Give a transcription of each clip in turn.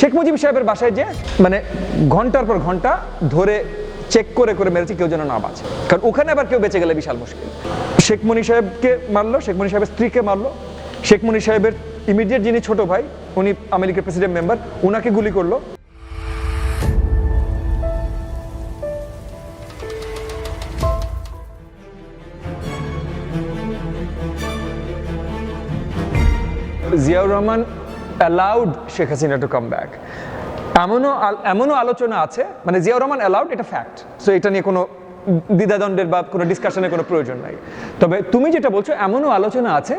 শেখ মুজিব সাহেবের বাসায় যে মানে ঘণ্টার পর ঘণ্টা ধরে চেক করে করে মেরেছে, কেউ যেন না বাঁচে। কারণ ওখানে আবার কেউ বেঁচে গেলে বিশাল মুশকিল। শেখ মনি সাহেবকে মারলো, শেখ মনি সাহেবের স্ত্রীকে মারলো। শেখ মনি সাহেবের ইমিডিয়েট যিনি ছোট ভাই, উনি আমেরিকার প্রেসিডেন্ট মেম্বার উনাকে গুলি করল। Ziaur Rahman allowed Sheikh Hasina to come back এমনও এমনও আলোচনা আছে মানে জিয়াউর রহমান অ্যালাউড এটা ফ্যাক্ট সো এটা নিয়ে কোনো দ্বিধাদ্বন্দ্বের বা কোনো ডিসকাশনের কোনো প্রয়োজন নাই। তবে তুমি যেটা বলছো, এমনও আলোচনা আছে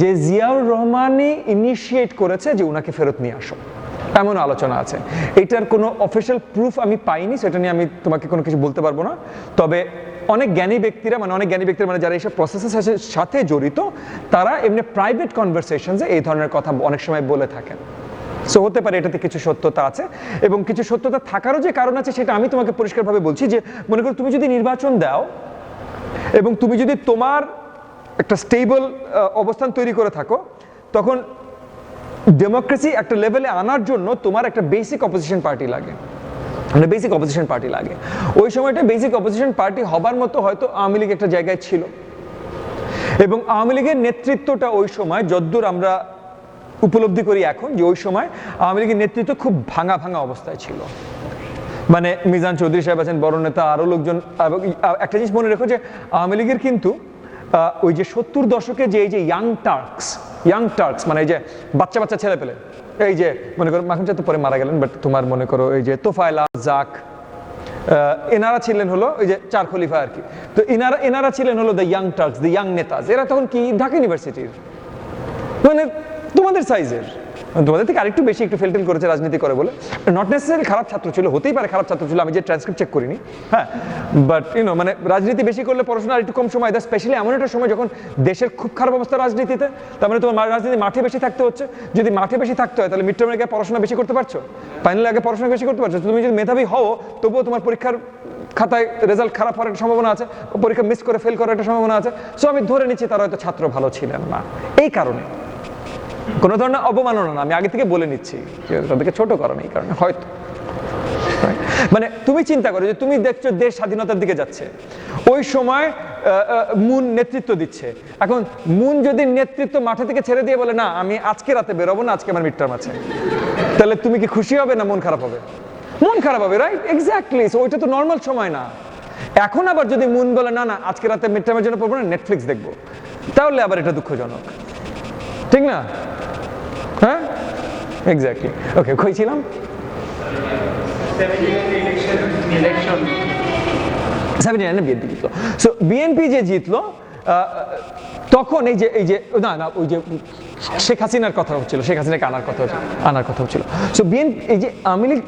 যে জিয়াউর রহমানই ইনিশিয়েট করেছে যে উনাকে ফেরত নিয়ে আসো। এমন আলোচনা আছে। এটার কোনো অফিসিয়াল প্রুফ আমি পাইনি, সেটা নিয়ে আমি তোমাকে কোনো কিছু বলতে পারব না। তবে অনেক জ্ঞানী ব্যক্তিরা মানে অনেক জ্ঞানী ব্যক্তিরা মানে যারা এইসব প্রসেসের সাথে জড়িত, তারা এমনি প্রাইভেট কনভারসেশনসে এই ধরনের কথা অনেক সময় বলে থাকেন। সো হতে পারে এটাতে কিছু সত্যতা আছে এবং কিছু সত্যতা থাকারও যে কারণ আছে সেটা আমি তোমাকে পরিষ্কারভাবে বলছি যে মনে করো তুমি যদি নির্বাচন দাও এবং তুমি যদি তোমার একটা স্টেবল অবস্থান তৈরি করে থাকো, তখন ডেমোক্রেসি একটা লেভেলে আনার জন্য তোমার একটা বেসিক অপোজিশন পার্টি লাগে। মানে বেসিক অপোজিশন পার্টি লাগে। ওই সময়টা বেসিক অপোজিশন পার্টি হবার মতো হয়তো আওয়ামী লীগ একটা জায়গায় ছিল। এবং আওয়ামী লীগের নেতৃত্বটা ওই সময়, যদ্দূর আমরা উপলব্ধি করি এখন যে ওই সময় আওয়ামী লীগের নেতৃত্ব খুব ভাঙা ভাঙা অবস্থায় ছিল। মানে মিজান চৌধুরী সাহেব আছেন, বড় নেতা আরও লোকজন একটা জিনিস মনে রেখো যে আওয়ামী লীগের কিন্তু ওই যে সত্তর দশকে যে এই যে ইয়াং টার্কস ইয়াং টার্কস মানে এই যে বাচ্চা বাচ্চা ছেলে পেলে, এই যে মনে করো মাখন তো পরে মারা গেলেন বাট তোমার মনে করো এই যে তোফায়লা জাক এনারা ছিলেন হলো ওই যে চার খলিফা আর কি। তো এনারা এনারা ছিলেন হলো the young Turks the young নেতাজ, এরা তখন কি, ঢাকা ইউনিভার্সিটির মানে তোমাদের সাইজের তোমাদের থেকে আরেকটু বেশি একটু ফেলটেল করেছে, রাজনীতি করে বলে। নট নেসেসারি খারাপ ছাত্র ছিল, হতেই পারে খারাপ ছাত্র ছিল, আমি যে ট্রান্সক্রিপ্ট চেক করিনি। হ্যাঁ বাট ইউনো মানে রাজনীতি বেশি করলে পড়াশোনা একটু কম সময় দেয় স্পেশালি এমন একটা সময় যখন দেশের খুব খারাপ অবস্থা রাজনীতিতে, তার মানে তোমার রাজনীতি মাঠে বেশি থাকতে হচ্ছে। যদি মাঠে বেশি থাকতে হয়, তাহলে মিড টার্মের আগে পড়াশোনা বেশি করতে পারছ? ফাইনালের আগে পড়াশোনা বেশি করতে পারছ? তুমি যদি মেধাবী হও, তবুও তোমার পরীক্ষার খাতায় রেজাল্ট খারাপ হওয়ার একটা সম্ভাবনা আছে, পরীক্ষা মিস করে ফেল করার একটা সম্ভাবনা আছে। সো আমি ধরে নিচ্ছি তারা হয়তো ছাত্র ভালো ছিলেন না। এই কারণে। কোনো ধরনের অবমাননা না, আমি আগে থেকে বলে নিচ্ছি তাদেরকে ছোট কারণে এই কারণে, হয়তো। মানে তুমি চিন্তা করো যে তুমি দেখছ দেশ স্বাধীনতার দিকে যাচ্ছে। ওই সময় মুন নেতৃত্ব দিচ্ছে। এখন মুন যদি নেতৃত্ব মাঠে থেকে ছেড়ে দিয়ে বলে, না, আমি আজকে রাতে বেরোবো না, আজকে আমার মিড আছে। তাহলে তুমি কি খুশি হবে না মন খারাপ হবে? মন খারাপ হবে রাইট এক্স্যাক্টলি ওইটা তো নর্মাল সময় না। এখন আবার যদি মুন বলে, না না, আজকে রাতে মিড জন্য পড়ব না নেটফ্লিক্স দেখব। তাহলে আবার এটা দুঃখজনক। ঠিক না? হ্যাঁ? এক্স্যাক্টলি ওকে কই ছিলাম বিএনপি যে জিতলো তখন এই যে এই যে, না না, ওই যে শেখ হাসিনার কথা হচ্ছিল, শেখ হাসিনাকে আনার কথা আনার কথা হচ্ছিল। সো বিএনপি এই যে লীগ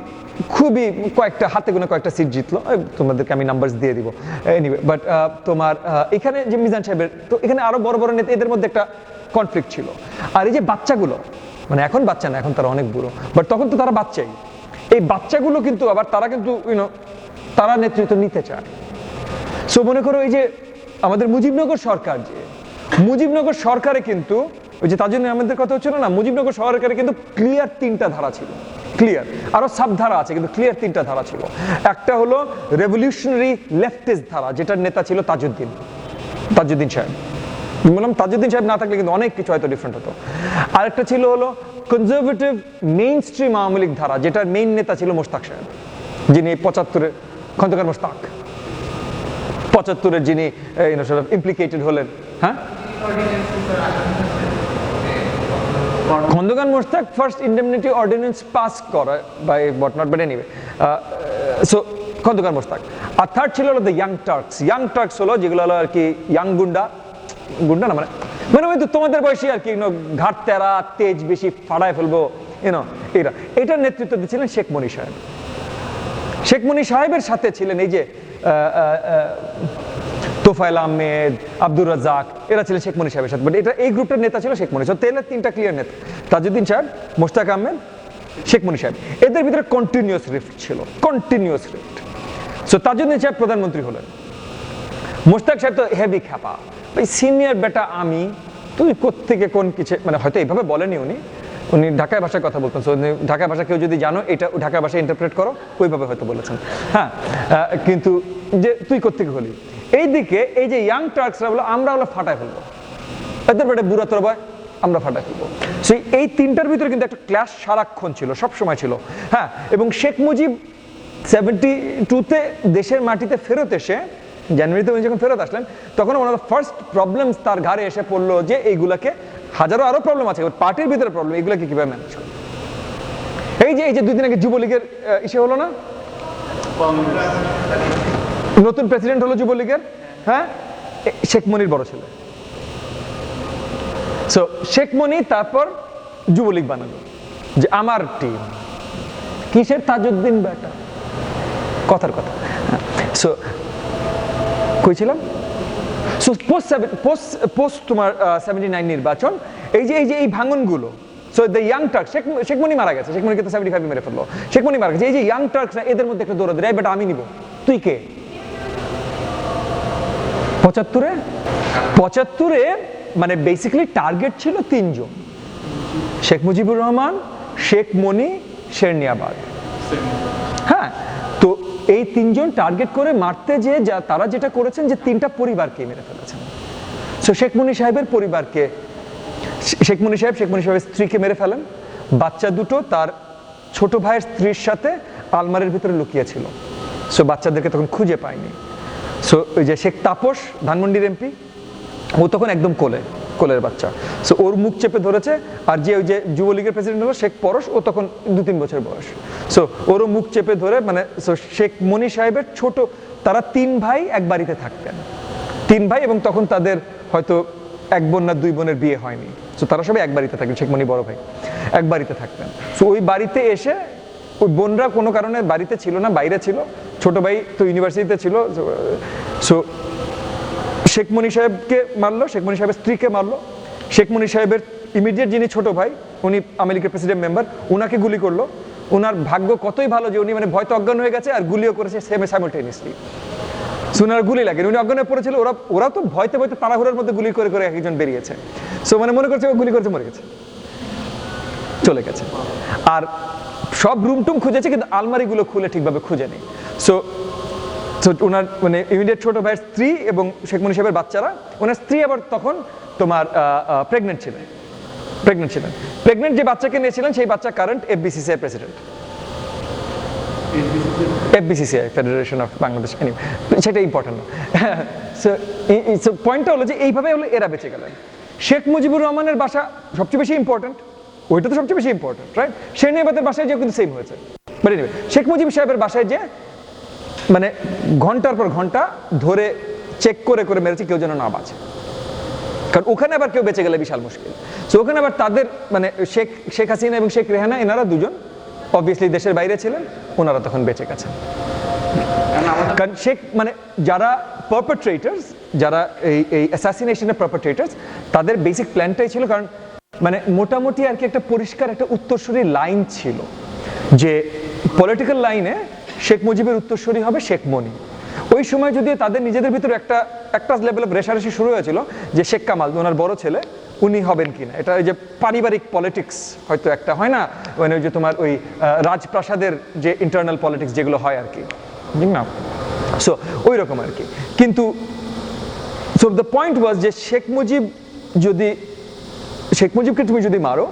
খুবই কয়েকটা, হাতে গোনা কয়েকটা সিট জিতলো তোমাদেরকে আমি নাম্বার দিয়ে দিব। এনিওয়ে বাট তোমার এখানে যে মিজান সাহেবের, তো এখানে আরও বড় বড় নেতা, এদের মধ্যে একটা কনফ্লিক্ট ছিল। আর এই যে বাচ্চাগুলো মানে এখন বাচ্চা না, এখন তারা অনেক বুড়ো। বাট তখন তো তারা বাচ্চাই। এই বাচ্চাগুলো কিন্তু আবার তারা কিন্তু ইউনো তারা নেতৃত্ব নিতে চায়। সো মনে করো এই যে আমাদের মুজিবনগর সরকার যে, মুজিবনগর সরকারে কিন্তু, ওই যে তার জন্য আমাদের কথা হচ্ছিল না, মুজিবনগর সরকারে কিন্তু ক্লিয়ার তিনটা ধারা ছিল। ক্লিয়ার আরও সাব ধারা আছে, কিন্তু ক্লিয়ার তিনটা ধারা ছিল। একটা হলো রেভলিউশনারি লেফটিস্ট ধারা, যেটার নেতা ছিল তাজউদ্দিন। তাজউদ্দিন সাহেব। বললাম তাজউদ্দিন সাহেব না থাকলে কিন্তু অনেক কিছু হয়তো ডিফারেন্ট হতো। আরেকটা ছিল হলো conservative main stream Awami League ধারা, যেটার মেইন নেতা ছিল মোস্তাক সাহেব, যিনি পঁচাত্তরে খন্দকার মোস্তাক পঁচাত্তরের যিনি ইমপ্লিকেটেড হলেন হ্যাঁ? Khondaker Mostaq first indemnity ordinance pass করা by but not but anyway so Khondaker Mostaq R third ছিল হলো the young Turks young Turks হলো, যেগুলো হলো আর কি ইয়াং গুন্ডা গুন্ডা না মানে? মানে ওই তো তোমাদের বয়সী আর কি ঘাট তেরা তেজ বেশি ফাড়ায় ফেলব ইউনো এটা এটার নেতৃত্ব দিচ্ছিলেন শেখ মনি সাহেব। শেখ মনি সাহেবের সাথে ছিলেন এই যে তোফায়েল আহমেদ, আব্দুর রাজাক এরা ছিলেন শেখ মনি সাহেবের সাথে। বাট এটা, এই গ্রুপটার নেতা ছিল শেখ মনি সাহেব তেলের তিনটা ক্লিয়ার নেতা, তাজউদ্দিন সাহেব মোস্তাক আহমেদ, শেখ মনি সাহেব। এদের ভিতরে কন্টিনিউয়াস রিফ্ট ছিল কন্টিনিউয়াস রিফ্ট সো তাজউদ্দিন সাহেব প্রধানমন্ত্রী হলেন। মোস্তাক সাহেব তো হেভি খ্যাপা। ওই সিনিয়র বেটা আমি, তুই কোত্থেকে কোন কিছু মানে হয়তো এইভাবে বলেনি উনি উনি ঢাকায় ভাষায় কথা বলতেন সো ঢাকা ভাষা কেউ যদি জানো, এটা ঢাকা ভাষায় ইন্টারপ্রেট করো, ওইভাবে হয়তো বলেছেন। হ্যাঁ কিন্তু যে তুই কোথেকে হলি? এইদিকে এই যে ইয়াং টার্কসরা বলো আমরা হলো ফাটায় ফেলব। এদের বেটে বুড়া তোর আমরা ফাটাই ফেলব। সেই এই তিনটার ভিতরে কিন্তু একটা ক্লাস সারাক্ষণ ছিল সব সময় ছিল। হ্যাঁ এবং শেখ মুজিব সেভেন্টি টুতে দেশের মাটিতে ফেরত এসে জানুয়ারিতে উনি যখন ফেরত আসলেন, তখন ওনার ফার্স্ট প্রবলেম তার ঘাড়ে এসে পড়ল যে এইগুলাকে হাজারো আরও প্রবলেম আছে। পার্টির ভিতরে প্রবলেম এগুলোকে কীভাবে ম্যানেজ করবে? এই যে এই যে দুই দিন আগে যুবলীগের ইসে হলো না? নতুন প্রেসিডেন্ট হলো যুবলীগের হ্যাঁ? শেখ মনির বড় ছেলে। সো শেখ মনি তারপর যুবলীগ বানালো, যে আমার টিম কিসের তাজউদ্দিন বেটা? কথার কথা। কইছিলাম? সো পোস্ট পোস্ট পোস্ট তোমার সেভেন্টি নাইন নির্বাচন, এই যে এই যে, এই ভাঙনগুলো so the young Turk Sheikh Sheikh Moni মারা গেছে শেখ মনিকে তো সেভেন্টি ফাইভ মেরে ফেলল। শেখ মনি মারা গেছে, এই যে ইয়াং এদের মধ্যে একটা এই বেটা, আমি নিব। তুই কে? পঁচাত্তরে? পঁচাত্তরে মানে বেসিক্যালি টার্গেট ছিল তিনজন। শেখ মুজিবুর রহমান, শেখ মনি শেরনিয়াবাদ হ্যাঁ এই তিনজন টার্গেট করে মারতে যে যা, তারা যেটা করেছেন যে তিনটা পরিবারকে মেরে ফেলেছেন। সো শেখ মুনি সাহেবের পরিবারকে শেখ মুনি সাহেব শেখ মুনি সাহেবের স্ত্রীকে মেরে ফেলেন। বাচ্চা দুটো তার ছোট ভাইয়ের স্ত্রীর সাথে আলমারির ভিতরে লুকিয়েছিল। সো বাচ্চাদেরকে তখন খুঁজে পায়নি। সো ওই যে শেখ তাপস ধানমন্ডির এমপি, ও তখন একদম কোলে। কোলের বাচ্চা। সো ওর মুখ চেপে ধরেছে, আর যে ওই যে যুবলীগের প্রেসিডেন্ট হলো, শেখ পরশ, ও তখন দু তিন বছর বয়স। সো ওরও মুখ চেপে ধরে মানে so, শেখ মনি সাহেবের ছোট, তারা তিন ভাই এক বাড়িতে থাকতেন। তিন ভাই এবং তখন তাদের হয়তো এক বোন না দুই বোনের বিয়ে হয়নি। সো তারা সবাই এক বাড়িতে থাকতেন, শেখ মনি বড় ভাই, এক বাড়িতে থাকতেন। সো ওই বাড়িতে এসে, ওই বোনরা কোনো কারণে বাড়িতে ছিল না, বাইরে ছিল। ছোট ভাই তো ইউনিভার্সিটিতে ছিল সো শেখ মনি সাহেবকে মারলো, শেখ মনি সাহেবের স্ত্রীকে মারলো। শেখ মনি সাহেবের ইমিডিয়েট যিনি ছোট ভাই, উনি আমেরিকার প্রেসিডেন্ট মেম্বার উনাকে গুলি করল। উনার ভাগ্য কতই ভালো যে উনি মানে ভয়তো অজ্ঞান হয়ে গেছে আর গুলিও করেছে সেম সাইমultaneously সুনার গুলি লাগে উনি অজ্ঞান পড়েছিল, ওরা ওরা তো ভয়তে ভয়তে তাড়াহুড়োর মধ্যে গুলি করে করে একজন বেরিয়েছে। সো মানে মনে করছে ও গুলি করেছে, মরে গেছে। চলে গেছে। আর সব রুম টুম খুঁজেছে, কিন্তু আলমারিগুলো খুলে ঠিকভাবে খুঁজে নেই সো তো ওনার মানে ইমিডিয়েট ছোট ভাইয়ের স্ত্রী এবং শেখ মুনি সাহেবের বাচ্চারা ওনার স্ত্রী আবার তখন তোমার প্রেগনেন্ট ছিলেন। প্রেগনেন্ট ছিলেন। প্রেগনেন্ট যে বাচ্চাকে নিয়েছিলেন, সেই বাচ্চা current FBCCI president federation of Bangladesh সেটা ইম্পর্টেন্ট সো পয়েন্টটা হলো যে এইভাবে হলো এরা বেঁচে গেলেন। শেখ মুজিবুর রহমানের বাসা সবচেয়ে বেশি ইম্পর্টেন্ট ওইটা তো সবচেয়ে বেশি ইম্পর্টেন্ট রাইট শেরনিয়াবাদের বাসায় যে কিন্তু সেম হয়েছে। শেখ মুজিব সাহেবের বাসায় যে মানে ঘণ্টার পর ঘণ্টা ধরে চেক করে করে মেরেছে, কেউ যেন না বাঁচে। কারণ ওখানে আবার কেউ বেঁচে গেলে বিশাল মুশকিল। সো ওখানে আবার তাদের মানে শেখ শেখ হাসিনা এবং শেখ রেহানা, এনারা দুজন অবভিয়াসলি দেশের বাইরে ছিলেন, ওনারা তখন বেঁচে গেছেন। কারণ শেখ মানে যারা পারপেট্রেটার্স যারা এই এই অ্যাসাসিনেশনের পারপেট্রেটার্স তাদের বেসিক প্ল্যানটাই ছিল, কারণ মানে মোটামুটি আর কি একটা পরিষ্কার একটা উত্তরসূরি লাইন ছিল যে পলিটিক্যাল লাইনে শেখ মুজিবের উত্তরসূরি হবে শেখ মনি। ওই সময় যদি তাদের নিজেদের ভিতরে একটা একটা লেভেল অফ রেশারেশি শুরু হয়েছিল যে শেখ কামাল ওনার বড় ছেলে উনি হবেন কিনা। এটা ওই যে পারিবারিক পলিটিক্স হয়তো একটা হয় না মানে ওই যে তোমার ওই রাজপ্রাসাদের যে ইন্টারনাল পলিটিক্স যেগুলো হয় আর কি। না। সো ওই রকম আর কি। কিন্তু সো দ্য পয়েন্ট ওয়াজ যে শেখ মুজিব যদি শেখ মুজিবকে তুমি যদি মারো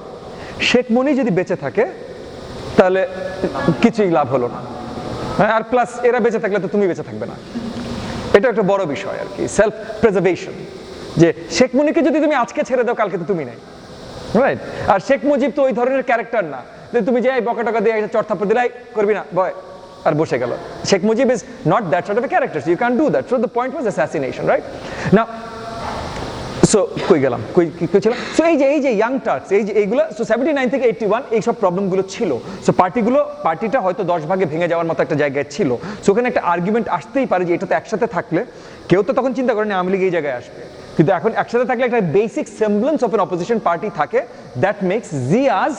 শেখ মনি যদি বেঁচে থাকে তাহলে কিছুই লাভ হলো না। হ্যাঁ, আর প্লাস এরা বেঁচে থাকলে তো তুমি বেঁচে থাকবে না। এটা একটা বড় বিষয় আর কি সেলফ প্রেজার্ভেশন যে শেখ মুনিকে যদি তুমি আজকে ছেড়ে দাও কালকে তো তুমি নেই। রাইট আর শেখ মুজিব তো ওই ধরনের ক্যারেক্টার না। যে তুমি যে বকা টকা দিয়ে একটা চটথাপ্পর দিলাই করবি না বয়। আর বসে গেল। Sheikh Mujib is not that sort of a character you can do that so the point was assassination right না সো কই গেলাম? কই কই ছিলাম সো এই যে এই যে ইয়াং টার্কস এই যে, এইগুলো সো সেভেন্টি নাইন থেকে এইটটি ওয়ান এইসব প্রবলেমগুলো ছিল। সো পার্টিগুলো পার্টিটা হয়তো দশ ভাগে ভেঙে যাওয়ার মতো একটা জায়গায় ছিল। সো ওখানে একটা আর্গুমেন্ট আসতেই পারে যে এটা তো একসাথে থাকলে কেউ তো তখন চিন্তা করেনি আওয়ামী লীগ এই জায়গায় আসবে। কিন্তু এখন একসাথে থাকলে একটা basic semblance of an opposition party থাকে দ্যাট মেক্স আজ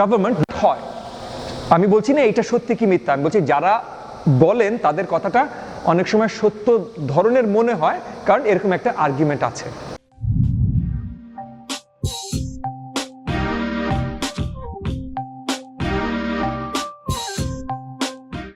গভর্নমেন্ট হয়। আমি বলছি না এটা সত্যি কি মিথ্যা? আমি বলছি, যারা বলেন তাদের কথাটা অনেক সময় সত্য ধরনের মনে হয় কারণ এরকম একটা আর্গুমেন্ট আছে।